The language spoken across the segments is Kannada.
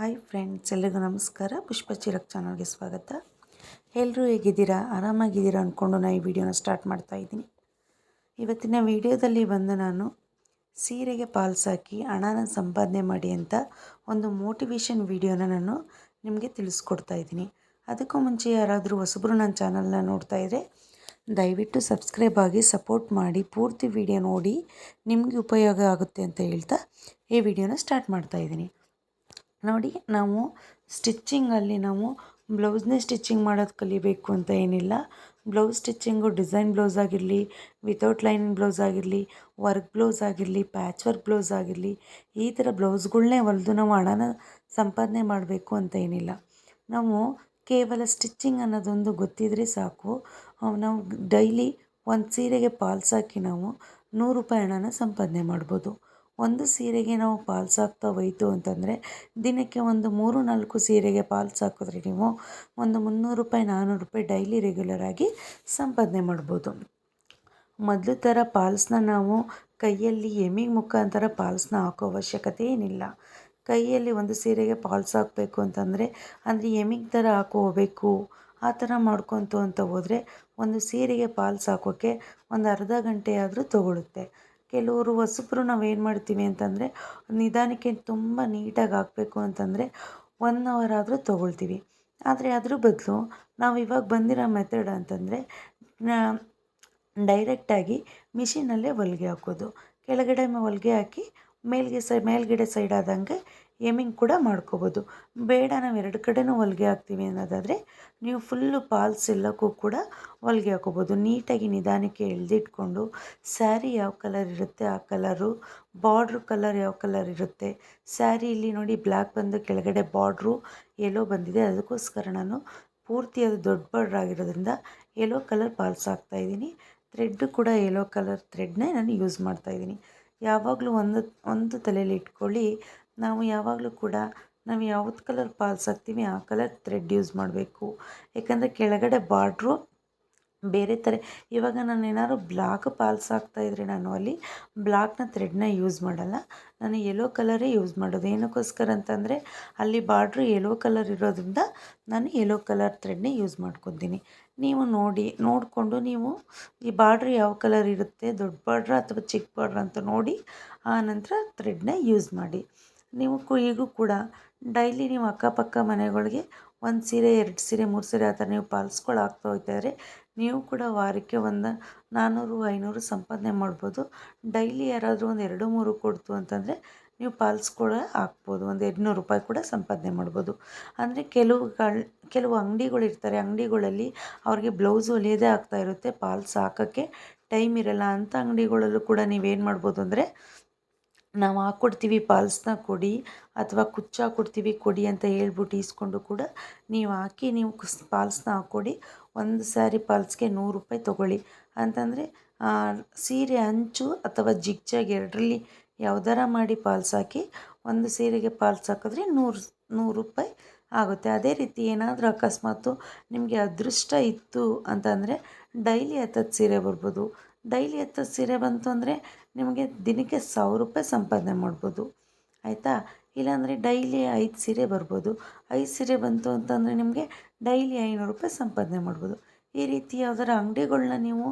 ಹಾಯ್ ಫ್ರೆಂಡ್ಸ್, ಎಲ್ಲರಿಗೂ ನಮಸ್ಕಾರ. ಪುಷ್ಪ ಚಿರಕ್ ಚಾನಲ್ಗೆ ಸ್ವಾಗತ. ಎಲ್ಲರೂ ಹೇಗಿದ್ದೀರಾ? ಆರಾಮಾಗಿದ್ದೀರಾ ಅಂದ್ಕೊಂಡು ನಾನು ಈ ವಿಡಿಯೋನ ಸ್ಟಾರ್ಟ್ ಮಾಡ್ತಾ ಇದ್ದೀನಿ. ಇವತ್ತಿನ ವಿಡಿಯೋದಲ್ಲಿ ಬಂದು ನಾನು ಸೀರೆಗೆ ಪಾಲ್ಸ್ ಹಾಕಿ ಹಣನ ಸಂಪಾದನೆ ಮಾಡಿ ಅಂತ ಒಂದು ಮೋಟಿವೇಶನ್ ವಿಡಿಯೋನ ನಾನು ನಿಮಗೆ ತಿಳಿಸ್ಕೊಡ್ತಾ ಇದ್ದೀನಿ. ಅದಕ್ಕೂ ಮುಂಚೆ ಯಾರಾದರೂ ಹೊಸಬ್ರು ನನ್ನ ಚಾನಲ್ನ ನೋಡ್ತಾ ಇದ್ದರೆ ದಯವಿಟ್ಟು ಸಬ್ಸ್ಕ್ರೈಬ್ ಆಗಿ ಸಪೋರ್ಟ್ ಮಾಡಿ, ಪೂರ್ತಿ ವಿಡಿಯೋ ನೋಡಿ ನಿಮಗೆ ಉಪಯೋಗ ಆಗುತ್ತೆ ಅಂತ ಹೇಳ್ತಾ ಈ ವಿಡಿಯೋನ ಸ್ಟಾರ್ಟ್ ಮಾಡ್ತಾ ಇದ್ದೀನಿ. ನೋಡಿ, ನಾವು ಸ್ಟಿಚ್ಚಿಂಗಲ್ಲಿ ನಾವು ಬ್ಲೌಸ್ನೇ ಸ್ಟಿಚ್ಚಿಂಗ್ ಮಾಡೋದು ಕಲಿಬೇಕು ಅಂತ ಏನಿಲ್ಲ. ಬ್ಲೌಸ್ ಸ್ಟಿಚ್ಚಿಂಗು ಡಿಸೈನ್ ಬ್ಲೌಸ್ ಆಗಿರಲಿ ವಿತೌಟ್ ಲೈನಿಂಗ್ ಬ್ಲೌಸ್ ಆಗಿರಲಿ ವರ್ಕ್ ಬ್ಲೌಸ್ ಆಗಿರಲಿ ಪ್ಯಾಚ್ ವರ್ಕ್ ಬ್ಲೌಸ್ ಆಗಿರಲಿ, ಈ ಥರ ಬ್ಲೌಸ್ಗಳನ್ನೇ ಹೊಲಿದು ನಾವು ಹಣನ ಸಂಪಾದನೆ ಮಾಡಬೇಕು ಅಂತ ಏನಿಲ್ಲ. ನಾವು ಕೇವಲ ಸ್ಟಿಚ್ಚಿಂಗ್ ಅನ್ನೋದೊಂದು ಗೊತ್ತಿದ್ರೆ ಸಾಕು. ನಾವು ಡೈಲಿ ಒಂದು ಸೀರೆಗೆ ಪಾಲ್ಸ್ ಹಾಕಿ ನಾವು ನೂರು ರೂಪಾಯಿ ಹಣನ ಸಂಪಾದನೆ ಮಾಡ್ಬೋದು. ಒಂದು ಸೀರೆಗೆ ನಾವು ಪಾಲ್ಸ್ ಹಾಕ್ತಾ ಹೋಯ್ತು ಅಂತಂದರೆ ದಿನಕ್ಕೆ ಒಂದು ಮೂರು ನಾಲ್ಕು ಸೀರೆಗೆ ಪಾಲ್ಸ್ ಹಾಕಿದ್ರೆ ನೀವು ಒಂದು ಮುನ್ನೂರು ರೂಪಾಯಿ ನಾನ್ನೂರು ರೂಪಾಯಿ ಡೈಲಿ ರೆಗ್ಯುಲರಾಗಿ ಸಂಪಾದನೆ ಮಾಡ್ಬೋದು. ಮೊದಲು ಥರ ಪಾಲ್ಸ್ನ ನಾವು ಕೈಯಲ್ಲಿ ಎಮಿಗೆ ಮುಖಾಂತರ ಪಾಲ್ಸ್ನ ಹಾಕೋ ಅವಶ್ಯಕತೆ ಏನಿಲ್ಲ. ಕೈಯಲ್ಲಿ ಒಂದು ಸೀರೆಗೆ ಪಾಲ್ಸ್ ಹಾಕಬೇಕು ಅಂತಂದರೆ ಅಂದರೆ ಎಮಿಗೆ ಥರ ಹಾಕೋಬೇಕು ಆ ಥರ ಮಾಡ್ಕೊತು ಅಂತ ಹೋದರೆ ಒಂದು ಸೀರೆಗೆ ಪಾಲ್ಸ್ ಹಾಕೋಕ್ಕೆ ಒಂದು ಅರ್ಧ ಗಂಟೆ ಆದರೂ ತೊಗೊಳುತ್ತೆ. ಕೆಲವರು ಹೊಸಬ್ರು ನಾವೇನು ಮಾಡ್ತೀವಿ ಅಂತಂದರೆ, ನಿಧಾನಕ್ಕೆ ತುಂಬ ನೀಟಾಗಿ ಹಾಕಬೇಕು ಅಂತಂದರೆ ಒನ್ ಅವರ್ ಆದರೂ ತೊಗೊಳ್ತೀವಿ. ಆದರೆ ಅದ್ರ ಬದಲು ನಾವು ಇವಾಗ ಬಂದಿರೋ ಮೆಥಡ್ ಅಂತಂದರೆ ಡೈರೆಕ್ಟಾಗಿ ಮಿಷಿನಲ್ಲೇ ಹೊಲಿಗೆ ಹಾಕೋದು. ಕೆಳಗಡೆ ಹೊಲಿಗೆ ಹಾಕಿ ಮೇಲ್ಗೆ ಸೈ, ಮೇಲ್ಗಡೆ ಸೈಡ್ ಆದಂಗೆ ಎಮಿಂಗ್ ಕೂಡ ಮಾಡ್ಕೋಬೋದು. ಬೇಡ, ನಾವು ಎರಡು ಕಡೆನೂ ಹೊಲ್ಗೆ ಹಾಕ್ತೀವಿ ಅನ್ನೋದಾದರೆ ನೀವು ಫುಲ್ಲು ಪಾಲ್ಸ್ ಎಲ್ಲಕ್ಕೂ ಕೂಡ ಹೊಲ್ಗೆ ಹಾಕೋಬೋದು. ನೀಟಾಗಿ ನಿಧಾನಕ್ಕೆ ಎಳೆದಿಟ್ಕೊಂಡು, ಸ್ಯಾರಿ ಯಾವ ಕಲರ್ ಇರುತ್ತೆ ಆ ಕಲರು ಬಾರ್ಡ್ರು ಕಲರ್ ಯಾವ ಕಲರ್ ಇರುತ್ತೆ ಸ್ಯಾರಿಲಿ ನೋಡಿ ಬ್ಲ್ಯಾಕ್ ಬಂದು ಕೆಳಗಡೆ ಬಾರ್ಡ್ರು ಎಲ್ಲೋ ಬಂದಿದೆ. ಅದಕ್ಕೋಸ್ಕರ ನಾನು ಪೂರ್ತಿ ಅದು ದೊಡ್ಡ ಬಾರ್ಡ್ರ್ ಆಗಿರೋದ್ರಿಂದ ಎಲ್ಲೋ ಕಲರ್ ಪಾಲ್ಸ್ ಹಾಕ್ತಾಯಿದ್ದೀನಿ ಥ್ರೆಡ್ಡು ಕೂಡ ಎಲ್ಲೋ ಕಲರ್ ಥ್ರೆಡ್ನೇ ನಾನು ಯೂಸ್ ಮಾಡ್ತಾಯಿದ್ದೀನಿ ಯಾವಾಗಲೂ ಒಂದು ಒಂದು ತಲೆಯಲ್ಲಿ ಇಟ್ಕೊಳ್ಳಿ ನಾವು ಯಾವಾಗಲೂ ಕೂಡ ನಾವು ಯಾವ್ದು ಕಲರ್ ಪಾಲ್ಸ್ ಹಾಕ್ತೀವಿ, ಆ ಕಲರ್ ಥ್ರೆಡ್ ಯೂಸ್ ಮಾಡಬೇಕು. ಯಾಕಂದರೆ ಕೆಳಗಡೆ ಬಾರ್ಡ್ರು ಬೇರೆ ಥರ ಇವಾಗ ನಾನು ಏನಾದ್ರು ಬ್ಲಾಕ್ ಪಾಲ್ಸ್ ಹಾಕ್ತಾಯಿದ್ರೆ ನಾನು ಅಲ್ಲಿ ಬ್ಲಾಕ್ನ ಥ್ರೆಡ್ನ ಯೂಸ್ ಮಾಡಲ್ಲ. ನಾನು ಯೆಲ್ಲೋ ಕಲರೇ ಯೂಸ್ ಮಾಡೋದು. ಏನಕ್ಕೋಸ್ಕರ ಅಂತಂದರೆ ಅಲ್ಲಿ ಬಾರ್ಡ್ರು ಯೆಲ್ಲೋ ಕಲರ್ ಇರೋದ್ರಿಂದ ನಾನು ಯೆಲ್ಲೋ ಕಲರ್ ಥ್ರೆಡ್ನೇ ಯೂಸ್ ಮಾಡ್ಕೊತೀನಿ. ನೀವು ನೋಡಿ, ನೋಡಿಕೊಂಡು ನೀವು ಈ ಬಾರ್ಡ್ರು ಯಾವ ಕಲರ್ ಇರುತ್ತೆ, ದೊಡ್ಡ ಬಾರ್ಡ್ರ ಅಥವಾ ಚಿಕ್ಕ ಬಾರ್ಡ್ರ್ ಅಂತ ನೋಡಿ, ಆ ನಂತರ ಥ್ರೆಡ್ನ ಯೂಸ್ ಮಾಡಿ. ನೀವು ಕು, ಈಗೂ ಕೂಡ ಡೈಲಿ ನೀವು ಅಕ್ಕಪಕ್ಕ ಮನೆಗಳಿಗೆ ಒಂದು ಸೀರೆ, ಎರಡು ಸೀರೆ, ಮೂರು ಸೀರೆ ಆ ಥರ ನೀವು ಪಾಲ್ಸ್ಗಳು ಹಾಕ್ತಾ ಹೋಗ್ತಾಯಿದ್ರೆ ನೀವು ಕೂಡ ವಾರಕ್ಕೆ ಒಂದು ನಾನ್ನೂರು ಐನೂರು ಸಂಪಾದನೆ ಮಾಡ್ಬೋದು. ಡೈಲಿ ಯಾರಾದರೂ ಒಂದು ಎರಡು, ಮೂರು ಕೊಡ್ತು ಅಂತಂದರೆ ನೀವು ಪಾಲ್ಸ್ ಕೂಡ ಹಾಕ್ಬೋದು. ಒಂದು ಎರಡುನೂರು ರೂಪಾಯಿ ಕೂಡ ಸಂಪಾದನೆ ಮಾಡ್ಬೋದು. ಅಂದರೆ ಕೆಲವುಗಳು ಕೆಲವು ಅಂಗಡಿಗಳು ಇರ್ತಾರೆ. ಅಂಗಡಿಗಳಲ್ಲಿ ಅವ್ರಿಗೆ ಬ್ಲೌಸ್ ಹೊಲಿಯೋದೇ ಆಗ್ತಾ ಇರುತ್ತೆ. ಪಾಲ್ಸ್ ಹಾಕೋಕ್ಕೆ ಟೈಮ್ ಇರಲ್ಲ ಅಂಥ ಅಂಗಡಿಗಳಲ್ಲೂ ಕೂಡ ನೀವೇನು ಮಾಡ್ಬೋದು ಅಂದರೆ ನಾವು ಹಾಕ್ಕೊಡ್ತೀವಿ ಪಾಲ್ಸ್ನ ಕೊಡಿ ಅಥವಾ ಕುಚ್ಚು ಹಾಕ್ಕೊಡ್ತೀವಿ ಕೊಡಿ ಅಂತ ಹೇಳ್ಬಿಟ್ಟು ಈಸ್ಕೊಂಡು ಕೂಡ ನೀವು ಹಾಕಿ ನೀವು ಕುಸ್ ಪಾಲ್ಸ್ನ ಹಾಕ್ಕೊಡಿ ಒಂದು ಸ್ಯಾರಿ ಪಾಲ್ಸ್ಗೆ ನೂರು ರೂಪಾಯಿ ತೊಗೊಳ್ಳಿ. ಅಂತಂದರೆ ಸೀರೆ ಅಂಚು ಅಥವಾ ಜಿಗ್ಜಾಗ್ ಎರಡರಲ್ಲಿ ಯಾವ್ದಾರ ಮಾಡಿ ಪಾಲ್ಸ್ ಹಾಕಿ ಒಂದು ಸೀರೆಗೆ ಪಾಲ್ಸ್ ಹಾಕಿದ್ರೆ ನೂರು ನೂರು ರೂಪಾಯಿ ಆಗುತ್ತೆ. ಅದೇ ರೀತಿ ಏನಾದರೂ ಅಕಸ್ಮಾತು ನಿಮಗೆ ಅದೃಷ್ಟ ಇತ್ತು ಅಂತಂದರೆ ಡೈಲಿ ಹತ್ತತ್ತು ಸೀರೆ ಬರ್ಬೋದು. ಡೈಲಿ ಹತ್ತು ಸೀರೆ ಬಂತು ಅಂದರೆ ನಿಮಗೆ ದಿನಕ್ಕೆ ಸಾವಿರ ರೂಪಾಯಿ ಸಂಪಾದನೆ ಮಾಡ್ಬೋದು. ಆಯಿತಾ? ಇಲ್ಲಾಂದರೆ ಡೈಲಿ ಐದು ಸೀರೆ ಬರ್ಬೋದು. ಐದು ಸೀರೆ ಬಂತು ಅಂತಂದರೆ ನಿಮಗೆ ಡೈಲಿ ಐನೂರು ರೂಪಾಯಿ ಸಂಪಾದನೆ ಮಾಡ್ಬೋದು. ಈ ರೀತಿ ಯಾವ್ದಾರ ಅಂಗಡಿಗಳನ್ನ ನೀವು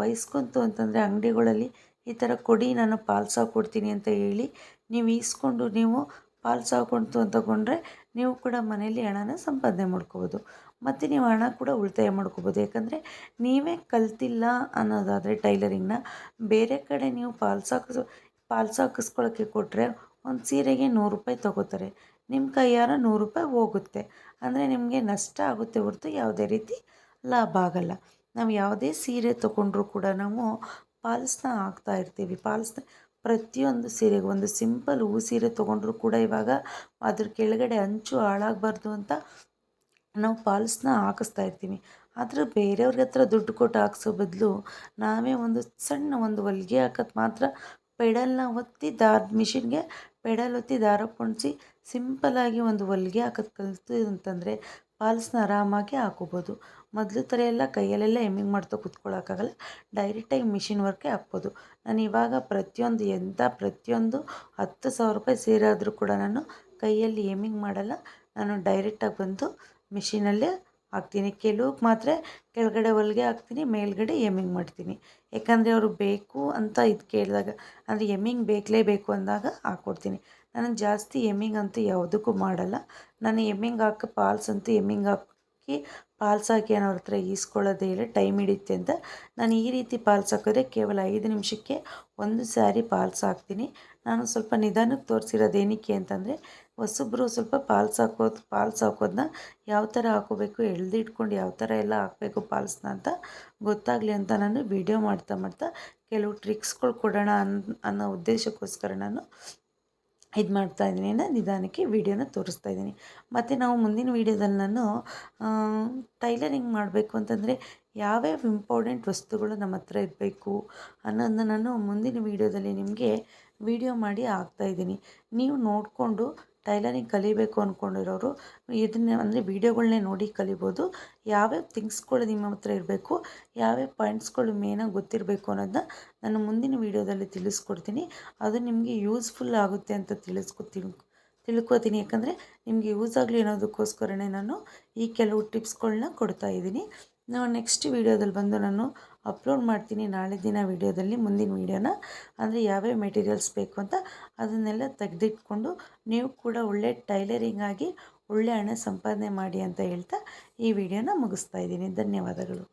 ವಹಿಸ್ಕೊಂತು ಅಂತಂದರೆ ಅಂಗಡಿಗಳಲ್ಲಿ ಈ ಥರ ಕೊಡಿ, ನಾನು ಪಾಲ್ಸ್ ಕೊಡ್ತೀನಿ ಅಂತ ಹೇಳಿ ನೀವು ಈಸ್ಕೊಂಡು ನೀವು ಪಾಲ್ಸ್ ಹಾಕೊಂತು ಅಂತ ತಗೊಂಡ್ರೆ ನೀವು ಕೂಡ ಮನೇಲಿ ಹಣನ ಸಂಪಾದನೆ ಮಾಡ್ಕೋಬೋದು. ಮತ್ತು ನೀವು ಹಣ ಕೂಡ ಉಳಿತಾಯ ಮಾಡ್ಕೋಬೋದು. ಯಾಕಂದರೆ ನೀವೇ ಕಲ್ತಿಲ್ಲ ಅನ್ನೋದಾದರೆ ಟೈಲರಿಂಗ್ನ. ಬೇರೆ ಕಡೆ ನೀವು ಪಾಲ್ಸ್ ಹಾಕಿಸ್ ಹಾಕಿಸ್ಕೊಳ್ಳೋಕ್ಕೆ ಕೊಟ್ಟರೆ ಒಂದು ಸೀರೆಗೆ ನೂರು ರೂಪಾಯಿ ತೊಗೋತಾರೆ. ನಿಮ್ಮ ಕೈಯಾರ ನೂರು ರೂಪಾಯಿ ಹೋಗುತ್ತೆ. ಅಂದರೆ ನಿಮಗೆ ನಷ್ಟ ಆಗುತ್ತೆ ಹೊರತು ಯಾವುದೇ ರೀತಿ ಲಾಭ ಆಗಲ್ಲ. ನಾವು ಯಾವುದೇ ಸೀರೆ ತೊಗೊಂಡ್ರೂ ಕೂಡ ನಾವು ಪಾಲ್ಸ್ನ ಹಾಕ್ತಾ ಇರ್ತೀವಿ. ಪಾಲ್ಸ್ನ ಪ್ರತಿಯೊಂದು ಸೀರೆಗೆ, ಒಂದು ಸಿಂಪಲ್ ಹೂ ಸೀರೆ ತೊಗೊಂಡ್ರೂ ಕೂಡ ಇವಾಗ ಅದ್ರ ಕೆಳಗಡೆ ಅಂಚು ಹಾಳಾಗಬಾರ್ದು ಅಂತ ನಾವು ಫಾಲ್ಸ್ನ ಹಾಕಿಸ್ತಾ ಇರ್ತೀವಿ. ಆದರೆ ಬೇರೆಯವ್ರಿಗೆ ಹತ್ರ ದುಡ್ಡು ಕೊಟ್ಟು ಹಾಕ್ಸೋ ಬದಲು ನಾವೇ ಒಂದು ಸಣ್ಣ ಒಂದು ಹೊಲಿಗೆ ಹಾಕೋದು ಮಾತ್ರ ಪೆಡಲ್ನ ಒತ್ತಿ ದಾರ ಮಿಷಿನ್ಗೆ ಪೆಡಲ್ ಒತ್ತಿ ದಾರ ಪೊಣಿಸಿ ಸಿಂಪಲ್ಲಾಗಿ ಒಂದು ಹೊಲಿಗೆ ಹಾಕೋದು ಕಲಿತು ಅಂತಂದರೆ ಫಾಲ್ಸ್ನ ಆರಾಮಾಗಿ ಹಾಕೋಬೋದು. ಮೊದಲು ಥರ ಎಲ್ಲ ಕೈಯಲ್ಲೆಲ್ಲ ಎಮ್ಮಿಂಗ್ ಮಾಡ್ತಾ ಕೂತ್ಕೊಳ್ಳೋಕ್ಕಾಗಲ್ಲ ಡೈರೆಕ್ಟಾಗಿ ಮಿಷಿನ್ ವರ್ಕೆ ಹಾಕ್ಬೋದು. ನಾನು ಇವಾಗ ಪ್ರತಿಯೊಂದು ಎಂಥ ಪ್ರತಿಯೊಂದು ಹತ್ತು ಸಾವಿರ ರೂಪಾಯಿ ಸೇರಾದರೂ ಕೂಡ ನಾನು ಕೈಯಲ್ಲಿ ಏಮಿಂಗ್ ಮಾಡಲ್ಲ. ನಾನು ಡೈರೆಕ್ಟಾಗಿ ಬಂದು ಮಿಷಿನಲ್ಲೇ ಹಾಕ್ತೀನಿ. ಕೆಲವ್ಗೆ ಮಾತ್ರ ಕೆಳಗಡೆ ಹೊಲಿಗೆ ಹಾಕ್ತೀನಿ, ಮೇಲ್ಗಡೆ ಎಮ್ಮಿಂಗ್ ಮಾಡ್ತೀನಿ. ಯಾಕಂದರೆ ಅವರು ಬೇಕು ಅಂತ ಇದು ಕೇಳಿದಾಗ, ಅಂದರೆ ಎಮ್ಮಿಂಗ್ ಬೇಕಲೇಬೇಕು ಅಂದಾಗ ಹಾಕ್ಕೊಡ್ತೀನಿ ನಾನು ಜಾಸ್ತಿ ಎಮ್ಮಿಂಗ್ ಅಂತೂ ಯಾವುದಕ್ಕೂ ಮಾಡಲ್ಲ. ನಾನು ಎಮ್ಮಿಂಗ್ ಹಾಕಿ ಪಾಲ್ಸ್ ಅಂತೂ ಎಮ್ಮಿಂಗ್ ಹಾಕಿ ಪಾಲ್ಸ್ ಹಾಕಿ ನಾನು ಅವ್ರ ಹತ್ರ ಈಸ್ಕೊಳ್ಳೋದೇ ಇಲ್ಲ, ಟೈಮ್ ಹಿಡಿಯುತ್ತೆ ಅಂತ. ನಾನು ಈ ರೀತಿ ಪಾಲ್ಸ್ ಹಾಕಿದ್ರೆ ಕೇವಲ ಐದು ನಿಮಿಷಕ್ಕೆ ಒಂದು ಸ್ಯಾರಿ ಪಾಲ್ಸ್ ಹಾಕ್ತೀನಿ ನಾನು ಸ್ವಲ್ಪ ನಿಧಾನಕ್ಕೆ ತೋರಿಸಿರೋದು ಏನಕ್ಕೆ ಅಂತಂದರೆ, ಹೊಸಬ್ರು ಸ್ವಲ್ಪ ಪಾಲ್ಸ್ ಹಾಕೋದು ಪಾಲ್ಸ್ ಹಾಕೋದನ್ನ ಯಾವ ಥರ ಹಾಕೋಬೇಕು ಎಳ್ದಿಟ್ಕೊಂಡು ಯಾವ ಥರ ಎಲ್ಲ ಹಾಕಬೇಕು ಪಾಲ್ಸ್ನ ಅಂತ ಗೊತ್ತಾಗಲಿ ಅಂತ ನಾನು ವಿಡಿಯೋ ಮಾಡ್ತಾ ಮಾಡ್ತಾ ಕೆಲವು ಟ್ರಿಕ್ಸ್ಗಳು ಕೊಡೋಣ ಅನ್, ಅನ್ನೋ ಉದ್ದೇಶಕ್ಕೋಸ್ಕರ ನಾನು ಇದು ಮಾಡ್ತಾ ಇದ್ದೀನಿ ನಿಧಾನಕ್ಕೆ ವೀಡಿಯೋನ ತೋರಿಸ್ತಾ ಇದ್ದೀನಿ. ಮತ್ತು ನಾವು ಮುಂದಿನ ವೀಡಿಯೋದಲ್ಲಿ ನಾನು ಟೈಲರಿಂಗ್ ಮಾಡಬೇಕು ಅಂತಂದರೆ ಯಾವ್ಯಾವ ಇಂಪಾರ್ಟೆಂಟ್ ವಸ್ತುಗಳು ನಮ್ಮ ಹತ್ರ ಇರಬೇಕು ಅನ್ನೋದನ್ನ ನಾನು ಮುಂದಿನ ವೀಡಿಯೋದಲ್ಲಿ ನಿಮಗೆ ವೀಡಿಯೋ ಮಾಡಿ ಹಾಕ್ತಾ ಇದ್ದೀನಿ. ನೀವು ನೋಡಿಕೊಂಡು ಟೈಲರಿಂಗ್ ಕಲಿಬೇಕು ಅಂದ್ಕೊಂಡಿರೋರು ಇದನ್ನೇ ಅಂದರೆ ವೀಡಿಯೋಗಳನ್ನೇ ನೋಡಿ ಕಲಿಬೋದು. ಯಾವ್ಯಾವ ಥಿಂಗ್ಸ್ಗಳು ನಿಮ್ಮ ಹತ್ರ ಇರಬೇಕು, ಯಾವ್ಯಾವ ಪಾಯಿಂಟ್ಸ್ಗಳು ಮೇನಾಗಿ ಗೊತ್ತಿರಬೇಕು ಅನ್ನೋದನ್ನ ನಾನು ಮುಂದಿನ ವೀಡಿಯೋದಲ್ಲಿ ತಿಳಿಸ್ಕೊಡ್ತೀನಿ. ಅದು ನಿಮಗೆ ಯೂಸ್ಫುಲ್ ಆಗುತ್ತೆ ಅಂತ ತಿಳಿಸ್ಕೊ ತಿಳ್ಕೊತೀನಿ. ಯಾಕಂದರೆ ನಿಮಗೆ ಯೂಸ್ ಆಗಲಿ ಅನ್ನೋದಕ್ಕೋಸ್ಕರನೇ ನಾನು ಈ ಕೆಲವು ಟಿಪ್ಸ್ಗಳನ್ನ ಕೊಡ್ತಾ ಇದ್ದೀನಿ. ನಾವು ನೆಕ್ಸ್ಟ್ ವೀಡಿಯೋದಲ್ಲಿ ಬಂದು ನಾನು ಅಪ್ಲೋಡ್ ಮಾಡ್ತೀನಿ ನಾಳೆ ದಿನ ವೀಡಿಯೋದಲ್ಲಿ ಮುಂದಿನ ವೀಡಿಯೋನ. ಅಂದರೆ ಯಾವ್ಯಾವ ಮೆಟೀರಿಯಲ್ಸ್ ಬೇಕು ಅಂತ ಅದನ್ನೆಲ್ಲ ತೆಗೆದಿಟ್ಕೊಂಡು ನೀವು ಕೂಡ ಒಳ್ಳೆ ಟೈಲರಿಂಗ್ ಆಗಿ ಒಳ್ಳೆ ಹಣ ಸಂಪಾದನೆ ಮಾಡಿ ಅಂತ ಹೇಳ್ತಾ ಈ ವಿಡಿಯೋನ ಮುಗಿಸ್ತಾ ಇದ್ದೀನಿ. ಧನ್ಯವಾದಗಳು.